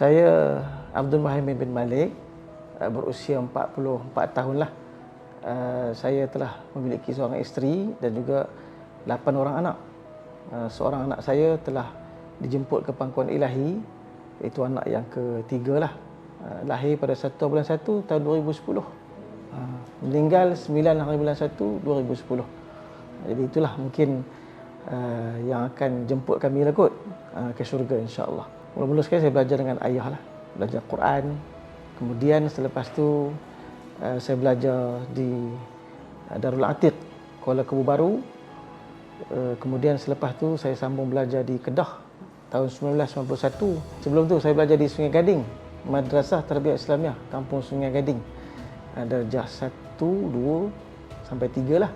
Saya Abdul Muhammad bin Malik uh, berusia 44 tahun lah. Uh, saya telah memiliki seorang isteri dan juga 8 orang anak. Uh, seorang anak saya telah dijemput ke pangkuan ilahi itu anak yang ketiga lah. Lahir pada 1 bulan 1 tahun 2010. Meninggal 9 hari bulan 1 2010. Jadi itulah mungkin yang akan jemput kami lah kot ke syurga insya-Allah. Mula-mula sekali saya belajar dengan ayah lah, belajar Quran. Kemudian selepas tu uh, saya belajar di uh, Darul Atiq Kuala Kebu Baru. Uh, kemudian selepas tu saya sambung belajar di Kedah tahun 1991. Sebelum tu saya belajar di Sungai Gading, Madrasah Tarbiyah Islamiah, Kampung Sungai Gading. Darjah 1, 2 sampai 3 lah.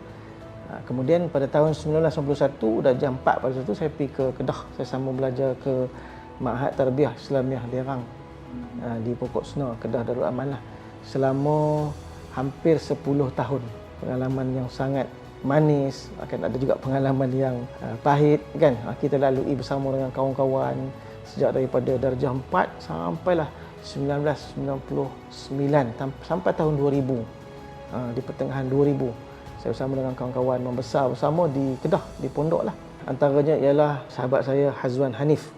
Ha, kemudian pada tahun 1991 dah jam 4 pada situ saya pergi ke Kedah. Saya sambung belajar ke Ma'had Tarbiyah Islamiah Lerang ha, di Pokok Sena Kedah Darul Aman lah. Selama hampir 10 tahun pengalaman yang sangat manis akan ada juga pengalaman yang uh, pahit kan kita lalui bersama dengan kawan-kawan sejak daripada darjah 4 sampailah 1999 sampai tahun 2000 uh, di pertengahan 2000 saya bersama dengan kawan-kawan membesar bersama di Kedah, di pondok lah. Antaranya ialah sahabat saya Hazwan Hanif.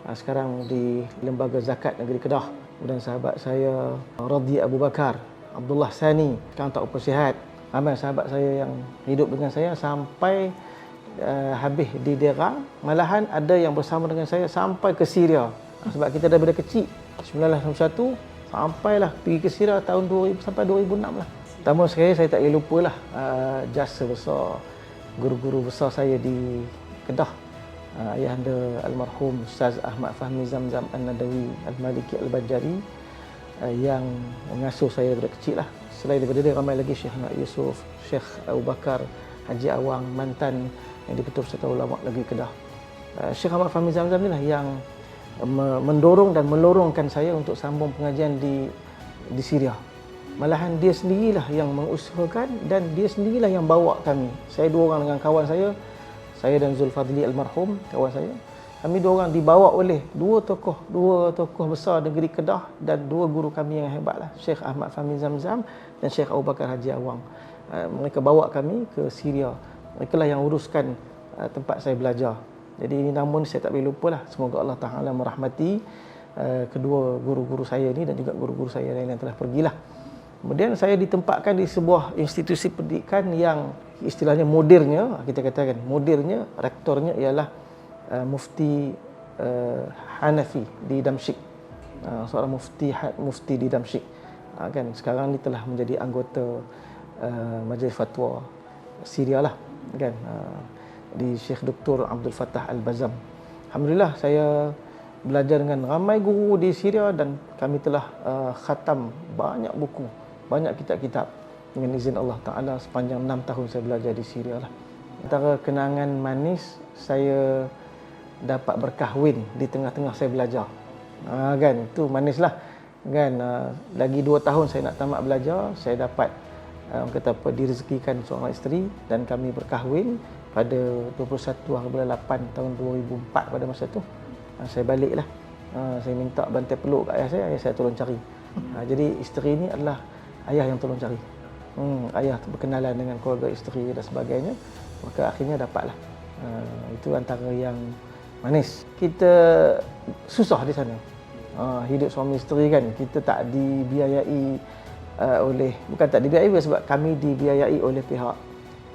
Ah, sekarang di Lembaga Zakat Negeri Kedah. Kemudian sahabat saya Radhi Abu Bakar, Abdullah Sani, sekarang tak sihat. Ramai sahabat saya yang hidup dengan saya sampai uh, habis di Derang. Malahan ada yang bersama dengan saya sampai ke Syria. Ah, sebab kita daripada kecil, 1991, sampailah pergi ke Syria tahun 2000 sampai 2006 lah. Pertama sekali saya tak boleh lupa lah uh, jasa besar guru-guru besar saya di Kedah. Uh, ayah anda almarhum Ustaz Ahmad Fahmi Zamzam An-Nadawi Al-Maliki Al-Bajari uh, yang mengasuh saya dari kecil lah. Selain daripada dia ramai lagi Syekh Ahmad Yusof, Syekh Abu Bakar, Haji Awang, mantan yang di-Ketua Persatuan Ulama Negeri Kedah. Uh, Syekh Ahmad Fahmi Zamzam ni lah yang mendorong dan melorongkan saya untuk sambung pengajian di di Syria malahan dia sendirilah yang mengusahakan dan dia sendirilah yang bawa kami. Saya dua orang dengan kawan saya, saya dan Zulfadli almarhum, kawan saya. Kami dua orang dibawa oleh dua tokoh, dua tokoh besar negeri Kedah dan dua guru kami yang hebatlah, Syekh Ahmad Fahmi Zamzam dan Syekh Abu Bakar Haji Awang. Uh, mereka bawa kami ke Syria. Mereka lah yang uruskan uh, tempat saya belajar. Jadi ini namun saya tak boleh lupa lah. Semoga Allah Ta'ala merahmati uh, kedua guru-guru saya ni dan juga guru-guru saya lain yang telah pergilah. Kemudian saya ditempatkan di sebuah institusi pendidikan yang istilahnya modernnya, kita katakan modernnya, rektornya ialah uh, mufti uh, Hanafi di Damsyik. Uh, seorang mufti mufti di Damsyik. Uh, kan sekarang ni telah menjadi anggota uh, Majlis Fatwa Syria lah kan uh, di Syekh Dr. Abdul Fattah Al-Bazam. Alhamdulillah saya belajar dengan ramai guru di Syria dan kami telah uh, khatam banyak buku banyak kitab-kitab dengan izin Allah Ta'ala sepanjang enam tahun saya belajar di Syria lah. Antara kenangan manis, saya dapat berkahwin di tengah-tengah saya belajar. Ha, kan, itu manis lah. Kan, uh, lagi dua tahun saya nak tamat belajar, saya dapat uh, kata apa, direzekikan seorang isteri dan kami berkahwin pada 21 hari bulan 8 tahun 2004 pada masa tu. Uh, saya balik lah. Uh, saya minta bantai peluk kat ayah saya, ayah saya tolong cari. Uh, jadi isteri ini adalah ayah yang tolong cari. Hmm, ayah berkenalan dengan keluarga isteri dan sebagainya. Maka akhirnya dapatlah. Uh, itu antara yang manis. Kita susah di sana. Uh, hidup suami isteri kan. Kita tak dibiayai uh, oleh, bukan tak dibiayai sebab kami dibiayai oleh pihak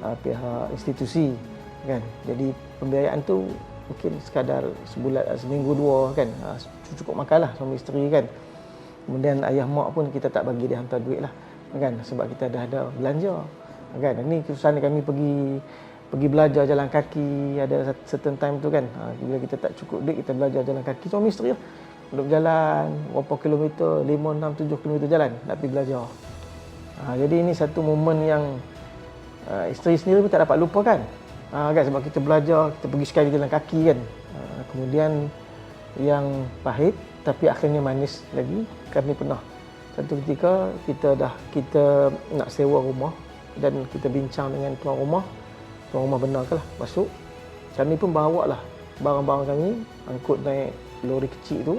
uh, pihak institusi. kan. Jadi pembiayaan tu mungkin sekadar sebulan, seminggu dua kan. Uh, cukup makanlah suami isteri kan. Kemudian ayah mak pun kita tak bagi dia hantar duit lah kan? Sebab kita dah ada belanja. Kan? Ini kesusahan kami pergi pergi belajar jalan kaki ada certain time tu kan? Ha, bila kita tak cukup duit kita belajar jalan kaki. Suami isteri lah. Duduk jalan berapa kilometer? 5, 6, 7 kilometer jalan nak pergi belajar. Ha, jadi ini satu momen yang uh, isteri sendiri pun tak dapat lupa kan? Ha, sebab kita belajar kita pergi sekali jalan kaki kan? Ha, kemudian yang pahit tapi akhirnya manis lagi kami pernah satu ketika kita dah kita nak sewa rumah dan kita bincang dengan tuan rumah tuan rumah benarkanlah masuk kami pun bawa lah barang-barang kami angkut naik lori kecil tu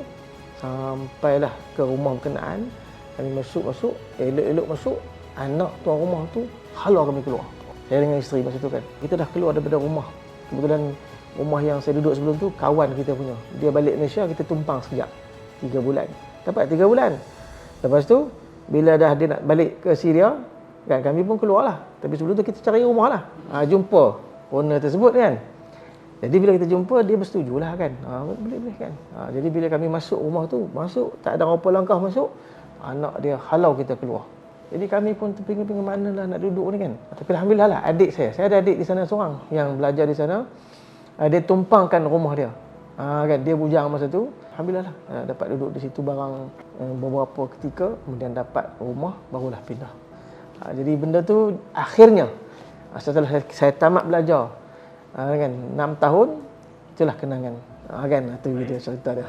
Sampailah ke rumah berkenaan. Kami masuk-masuk, elok-elok masuk. Anak tuan rumah tu halau kami keluar. Saya dengan isteri masa tu kan. Kita dah keluar daripada rumah. Kebetulan rumah yang saya duduk sebelum tu kawan kita punya. Dia balik Malaysia, kita tumpang sekejap. Tiga bulan. Dapat tiga bulan. Lepas tu, bila dah dia nak balik ke Syria, kan kami pun keluar lah. Tapi sebelum tu kita cari rumah lah. Ha, jumpa owner tersebut kan. Jadi bila kita jumpa, dia bersetuju lah kan. Ha, boleh, boleh kan. Ha, jadi bila kami masuk rumah tu, masuk, tak ada apa langkah masuk, anak dia halau kita keluar. Jadi kami pun terpinga-pinga mana lah nak duduk ni kan. Tapi Alhamdulillah lah adik saya. Saya ada adik di sana seorang yang belajar di sana. Uh, dia tumpangkan rumah dia. Uh, kan dia bujang masa tu. Alhamdulillah lah uh, dapat duduk di situ barang uh, beberapa ketika. Kemudian dapat rumah barulah pindah. Uh, jadi benda tu akhirnya setelah saya, saya tamat belajar uh, kan 6 tahun itulah kenangan. Uh, kan itu video cerita dia.